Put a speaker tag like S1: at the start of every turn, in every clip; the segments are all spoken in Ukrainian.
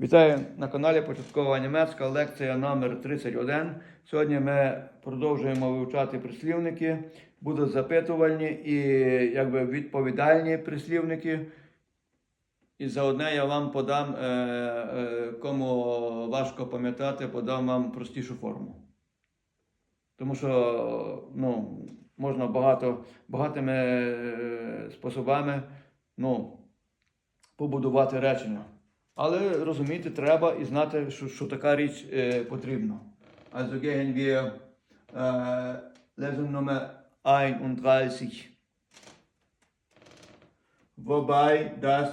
S1: Вітаю на каналі Початкова німецька лекція номер 31. Сьогодні ми продовжуємо вивчати прислівники. Будуть запитувальні і якби відповідальні прислівники. І за одне я вам подам, е, е, кому важко пам'ятати, подам вам простішу форму. Тому що ну, можна багато, багатими е, способами ну, побудувати речення. Але розуміти треба і знати, що, що така річ е, потрібна. Also gehen wir äh, Lesson Nummer 31. Wobei das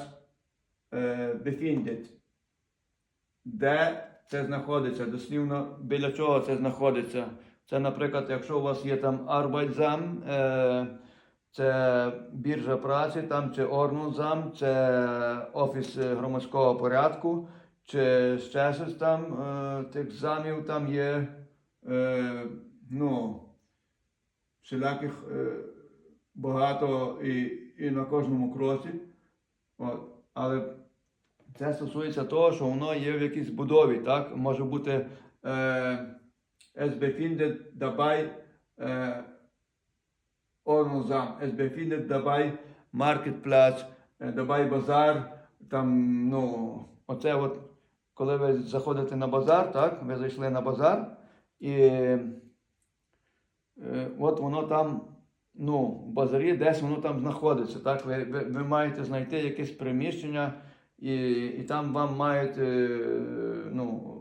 S1: äh, befindet. Де це знаходиться? Дослівно біля чого це знаходиться? Це, наприклад, якщо у вас є там Arbeitsam, е, це біржа праці, там чи Орнузам, це офіс е, громадського порядку, чи ще щось там е, тих замів там є е, ну, всіляких е, багато і, і на кожному кроці. От. Але це стосується того, що воно є в якійсь будові, так? Може бути е, befindet dabei е, Орнузам, es befindet dabei Marketplatz, е, dabei базар, там, ну, оце от, коли ви заходите на базар, так, ви зайшли на базар, і е, от воно там, ну, в базарі десь воно там знаходиться, так, ви, ви, ви маєте знайти якесь приміщення, і, і там вам мають, е, ну,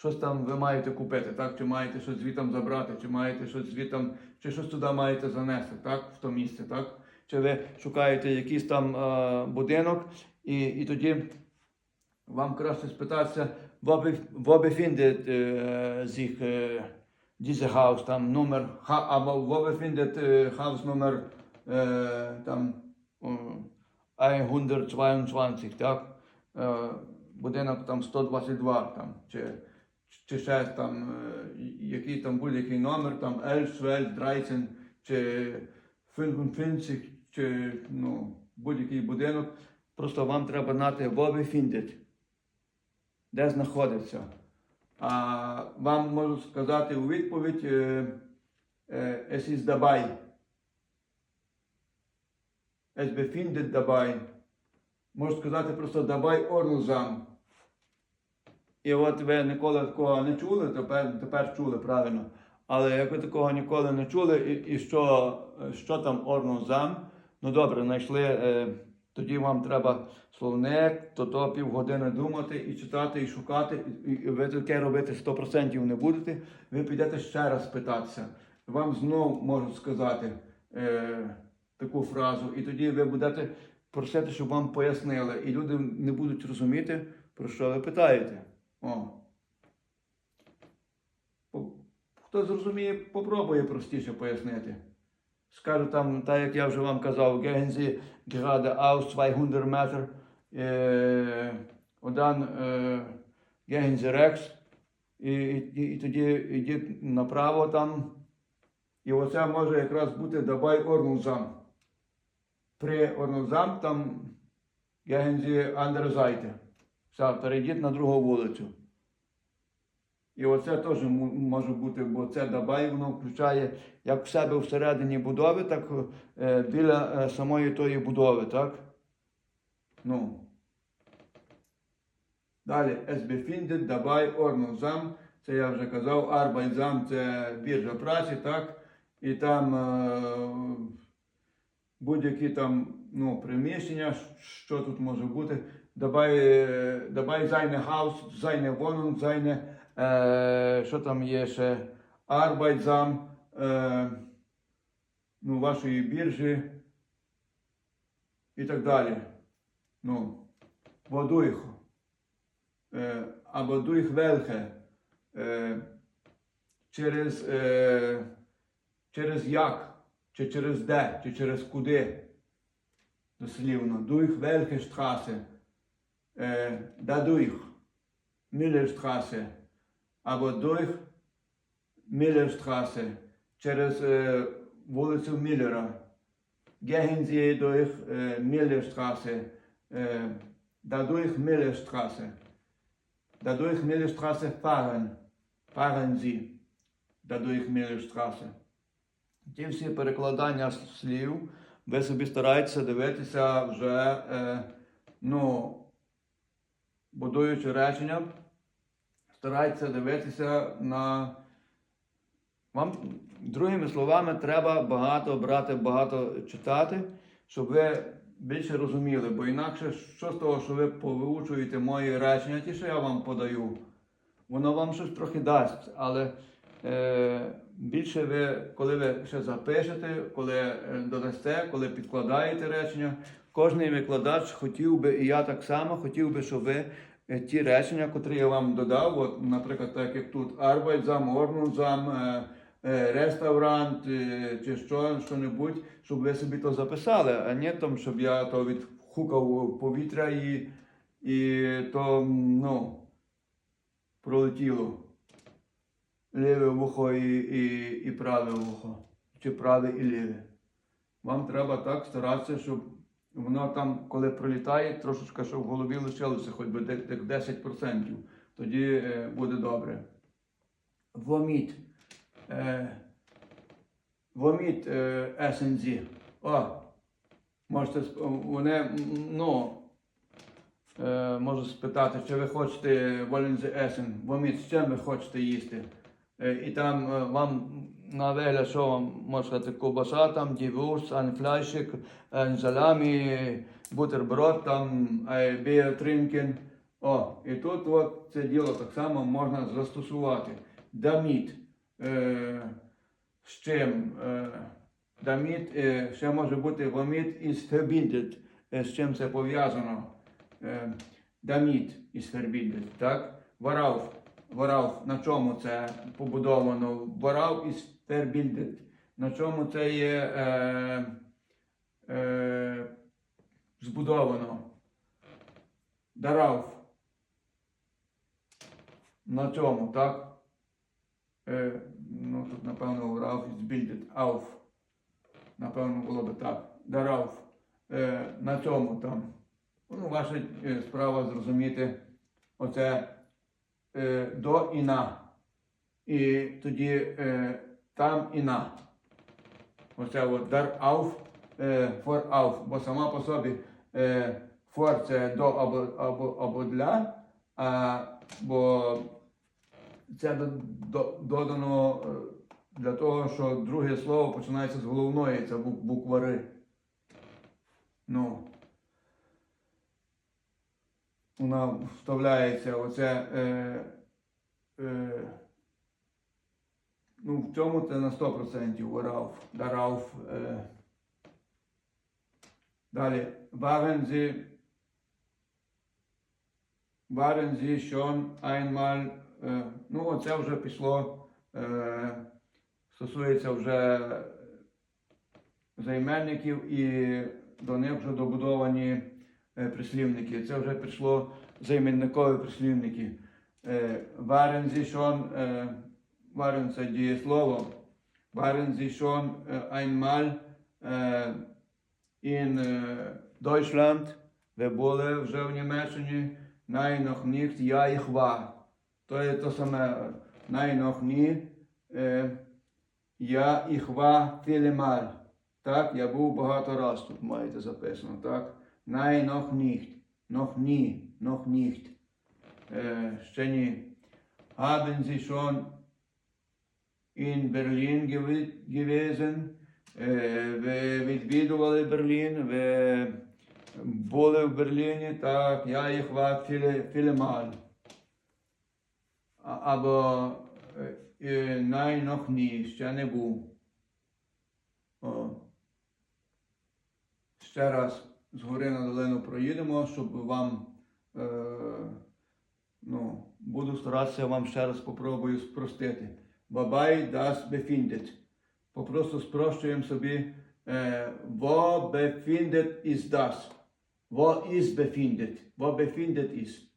S1: щось там ви маєте купити, так? Чи маєте щось звітом забрати, чи маєте щось звітом, чи щось туди маєте занести, так? В то місце, так? Чи ви шукаєте якийсь там е, будинок, і, і тоді вам краще спитатися, wo befindet äh, sich äh, dieses Haus, там номер, або befindet äh, Haus номер äh, там äh, 122, так? Е, будинок там 122, там, чи чи ще там е, який там будь-який номер, там 11, 12, 13, чи 55, чи ну, будь-який будинок. Просто вам треба знати, wo befindet, де знаходиться. А вам можу сказати у відповідь е, е, es befindet dabei. Можу сказати просто dabei Ornusam. І от ви ніколи такого не чули, тепер, тепер чули правильно. Але як ви такого ніколи не чули, і, і що, що там орнузам, ну добре, знайшли, е, тоді вам треба словник, то то півгодини думати і читати, і шукати, і, і ви таке робити 100% не будете. Ви підете ще раз питатися. Вам знову можуть сказати е, таку фразу, і тоді ви будете просити, щоб вам пояснили. І люди не будуть розуміти, про що ви питаєте. О. Хто зрозуміє, попробує простіше пояснити. Скажу там, так як я вже вам казав, gehen Sie geradeaus 200 метр, gehen Sie rechts, і, і, і тоді йдіть направо там. І оце може якраз бути dabei Ordnungsamt. При Ordnungsamt там andere Seite. Все, перейдіть на другу вулицю. І оце теж може бути, бо це дабай, воно включає як в себе всередині будови, так е, біля е, самої тої будови, так? Ну. Далі, befindet dabei Ordnungsamt, це я вже казав, Arbeitsamt це біржа праці, так? І там е, будь-які там ну, приміщення, що тут може бути. Dabei, е, dabei seine Haus, seine Wohnung, seine, е, що там є е, ну, вашої біржі і так далі. Ну, wodurch, е, або welche, е, через, е, як, через де, чи через куди. Дослівно. Durch welche Straße. Äh, dadurch. Millerstraße. Або durch Millerstraße. Через е, вулицю Міллера. Gehen Sie durch äh, Millerstraße. Äh, dadurch Millerstraße. Dadurch Milchstraße fahren. Fahren Sie. Dadurch Milchstraße. Ті всі перекладання слів, ви собі стараєтеся дивитися вже, е, ну, будуючи речення, старайтеся дивитися на. Вам, другими словами, треба багато брати, багато читати, щоб ви більше розуміли. Бо інакше, що з того, що ви повиучуєте мої речення, ті, що я вам подаю, воно вам щось трохи дасть. Але е, більше ви, коли ви ще запишете, коли е, додасте, коли підкладаєте речення, кожний викладач хотів би, і я так само хотів би, щоб ви е, ті речення, котрі я вам додав, от, наприклад, так як тут Arbeitsam, Ordnungsam, е, е, реставрант чи що, що-небудь, щоб ви собі то записали, а не там, щоб я то відхукав повітря і, і то, ну, пролетіло ліве вухо і, і, і праве вухо, чи праве і ліве. Вам треба так старатися, щоб воно там, коли пролітає, трошечки, щоб в голові лишилося хоч би де- де- 10%. Тоді е, буде добре. Воміт. Е, воміт е, СНЗ. О, можете, вони, ну, можу спитати, чи ви хочете волензи есен, воміт, з чим ви хочете їсти? І там вам на вигляд, що вам можна сказати, ковбаса, там, дівурс, анфляшик, саламі, бутерброд, там, е. О, і тут от це діло так само можна застосувати. Даміт. Е, з чим? Е, даміт, е, ще може бути воміт із. Е, з чим це пов'язано? Е, даміт із verbindet, так? Варауф. Варав, на чому це побудовано? Варав із Verbindet. На чому це є е, е, збудовано? Дарав. На чому, так? Е, ну, тут, напевно, врав із Bildet. Auf. Напевно, було би так. Дарав. Е, на цьому там. Ну, ваша е, справа зрозуміти оце е, до і на. І тоді е, там і на. Оце от дар ауф, е, фор ауф, бо сама по собі е, фор це до або, або, або для, а, бо це до, до, додано е, для того, що друге слово починається з головної, це бук- буква Р. Ну, вона вставляється оце. Е, е, ну, в цьому це на 100% Варауф, Дарауф. Е, далі. Waren Sie schon einmal, е, ну, оце вже пішло, е, стосується вже займенників і до них вже добудовані прислівники. Це вже пішло займенникові прислівники. Е, Sie schon, е, waren це дієслово, waren Sie schon е, einmal е, in е, Deutschland, ви були вже в Німеччині, Nein, noch nicht, ja, ich. То є то саме, Nein, noch nie, е, я, ich war. Так, я був багато раз, тут маєте записано, так? Nein, noch nicht, noch nie, noch nicht. Е, ще ні. Haben Sie schon in Berlin gewi- gewesen? Е, ви відвідували Берлін, ви були в Берліні, так, я їх war viele, viele Mal. А- Або е, е, nein, noch nie, ще не був. О. Ще раз згори на долину проїдемо, щоб вам, е, ну, буду старатися вам ще раз попробую спростити. Бабай das befindet. Попросту спрощуємо собі, е, wo befindet ist das? Wo ist befindet? Wo befindet ist?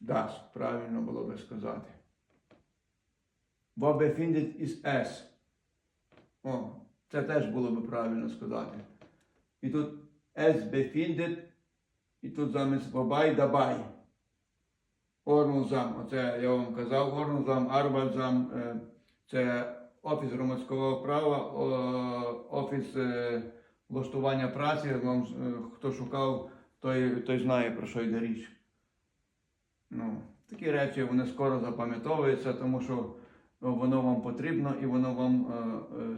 S1: Das, правильно було би сказати. Wo befindet ist es? О, це теж було би правильно сказати. І тут es befindet, і тут замість бабай дабай. Орнузам, оце я вам казав, Орнузам, Арбальзам, е, це офіс громадського права, офіс е, влаштування праці. Вам, е, хто шукав, той, той знає, про що йде річ. Ну, такі речі вони скоро запам'ятовуються, тому що воно вам потрібно і воно вам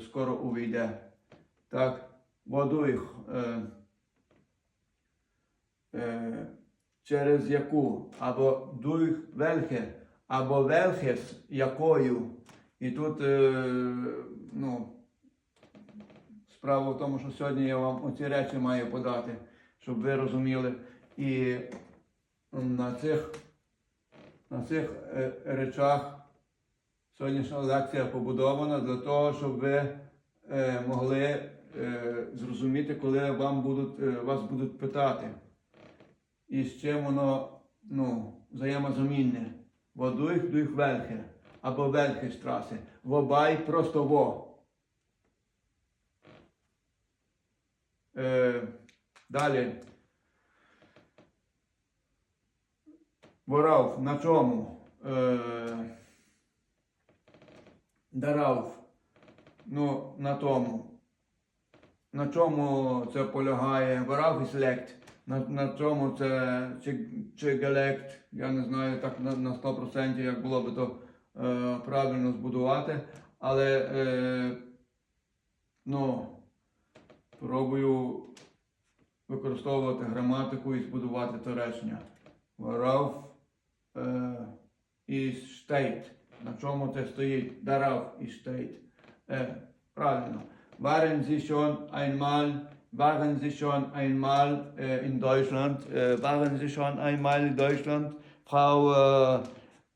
S1: скоро увійде. Так, водух, е, е, через яку, або дух вельхе, або велхес якою. І тут, е, ну, справа в тому, що сьогодні я вам оці речі маю подати, щоб ви розуміли. І на цих, на цих е, речах сьогоднішня лекція побудована для того, щоб ви могли зрозуміти, коли вам будуть, е, вас будуть питати. І з чим воно ну, взаємозамінне. Водух дух вельхе або вельхе штраси. Вобай просто во. Е, далі. Ворав на чому? Е, дарав. Ну, на тому. На чому це полягає? Селект. На, на чому це чи, чи гелект, я не знаю так на, на 100% як було би то е, правильно збудувати. Але е, ну, пробую використовувати граматику і збудувати то речення. Ворав е. На чому це стоїть? Дарав і штейт. Е, правильно. Waren Sie schon einmal, waren Sie schon einmal äh, in Deutschland? Äh, waren Sie schon einmal in Deutschland? Frau äh,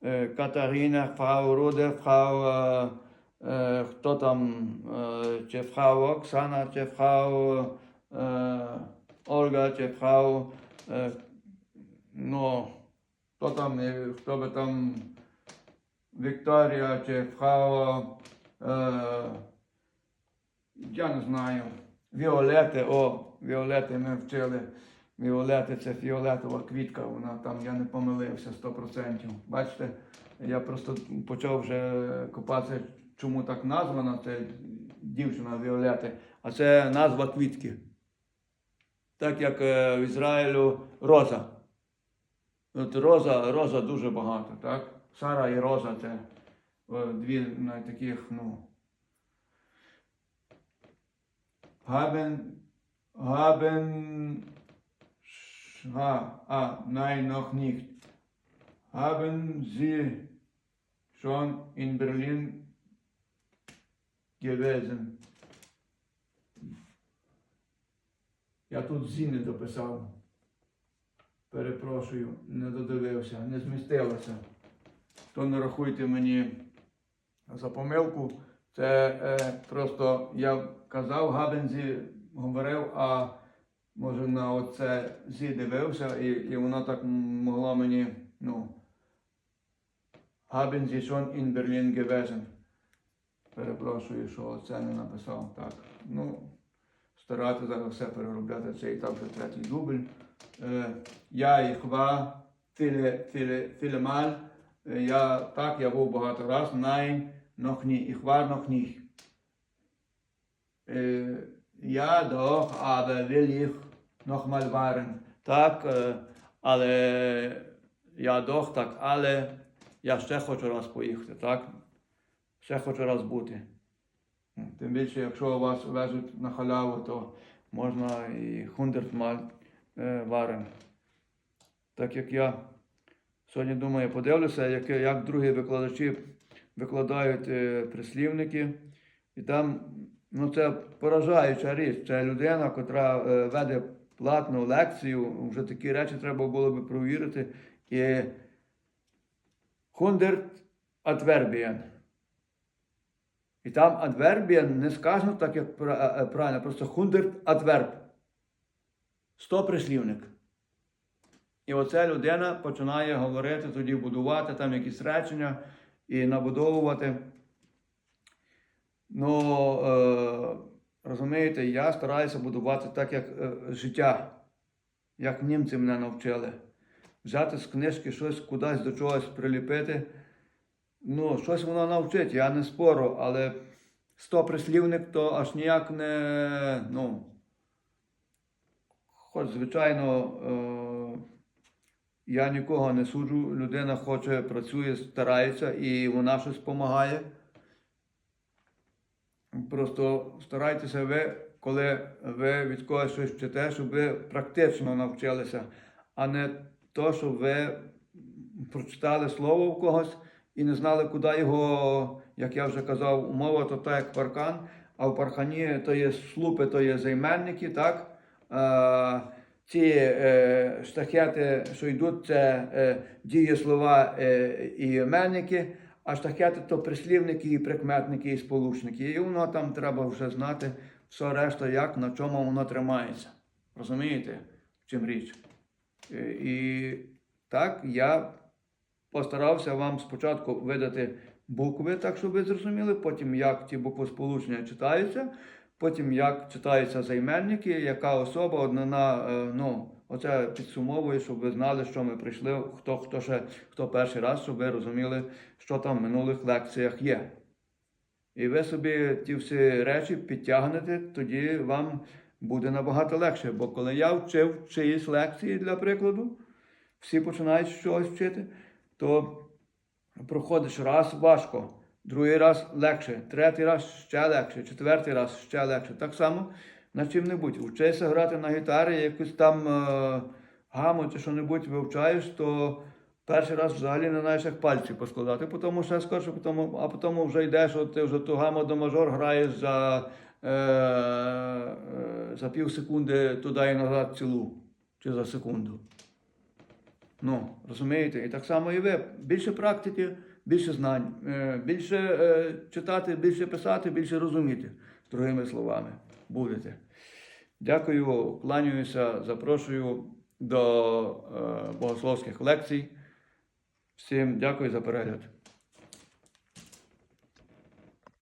S1: äh, Katharina, Frau Rode, Frau, äh, äh, хто там, äh, чи Frau Оксана, чи Frau äh, Ольга, чи Frau, äh, ну, хто там, е, хто би там, Вікторія, чи Frau, е, я не знаю. Віолети, о, Віолети ми вчили. Віолети це фіолетова квітка, вона там, я не помилився 100%. Бачите, я просто почав вже копатися, чому так названа, це дівчина Віолети, а це назва квітки. Так як е, в Ізраїлю роза. От роза, роза дуже багато, так? Сара і роза це е, дві таких, ну. Haben, haben, ah, ah, nein, noch nicht. Haben Sie schon in Berlin gewesen? Я тут зі не дописав. Перепрошую, не додивився, не змістилося. То не рахуйте мені за помилку. Це е, просто я казав, Габензі говорив, а може на оце зі дивився, і, і воно так могло мені, ну. Sie schon in Berlin gewesen? Перепрошую, що це не написав. Так. Ну, старати зараз все переробляти. Це і так вже третій дубль. Е, я їх ва, філе, філе, філемаль. Е, Я так, я був багато раз. Nein, noch nie. Ich war Е, ja, doch, aber will ich noch mal waren. Так, е, але я doch, так, але я ще хочу раз поїхати, так? Ще хочу раз бути. Тим більше, якщо вас везуть на халяву, то можна і хундертмаль е, варен. Так як я сьогодні думаю, подивлюся, як, як другі викладачі викладають е, прислівники. І там ну, це поражаюча річ. Це людина, яка е, веде платну лекцію, вже такі речі треба було би провірити. І хундерт адвербієн. І там адвербієн не сказано так, як е, правильно, просто хундерт адверб. Сто прислівник. І оця людина починає говорити, тоді будувати там якісь речення і набудовувати. Ну, е, розумієте, я стараюся будувати так, як е, життя, як німці мене навчили. взяти з книжки щось кудись до чогось приліпити. Ну, щось воно навчить, я не спору, але 100 прислівник то аж ніяк не. Ну, хоч, звичайно, е, я нікого не суджу. Людина хоче, працює, старається і вона щось допомагає. Просто старайтеся ви, коли ви від когось щось вчите, щоб ви практично навчилися, а не то, щоб ви прочитали слово в когось і не знали, куди його, як я вже казав, умова, то так як паркан, а в паркані то є слупи, то є займенники, так? Ці е, штахети, що йдуть, це е, дієслова е, і іменники, а штахети то прислівники, і прикметники, і сполучники. І воно там треба вже знати все решта, як, на чому воно тримається. Розумієте, в чим річ? Е, І так, я постарався вам спочатку видати букви, так щоб ви зрозуміли, потім як ті буквосполучення читаються, потім як читаються займенники, яка особа однина, е, ну, оце підсумовує, щоб ви знали, що ми прийшли, хто, хто ще хто перший раз, щоб ви розуміли, що там в минулих лекціях є. І ви собі ті всі речі підтягнете, тоді вам буде набагато легше. Бо коли я вчив чиїсь лекції, для прикладу, всі починають щось вчити, то проходиш раз важко, другий раз легше, третій раз ще легше, четвертий раз ще легше. Так само на чим-небудь. Вчишся грати на гітарі, якусь там е, гаму чи що-небудь вивчаєш, то перший раз взагалі не знаєш, як пальці поскладати, потім ще скорше, потім, а потім вже йдеш, от ти вже ту гаму до мажор граєш за, е, е, за пів секунди туди і назад цілу, чи за секунду. Ну, розумієте? І так само і ви. Більше практики, більше знань, е, більше е, читати, більше писати, більше розуміти, другими словами, будете. Дякую, кланяюся, запрошую до е, богословських лекцій. Всім дякую за перегляд.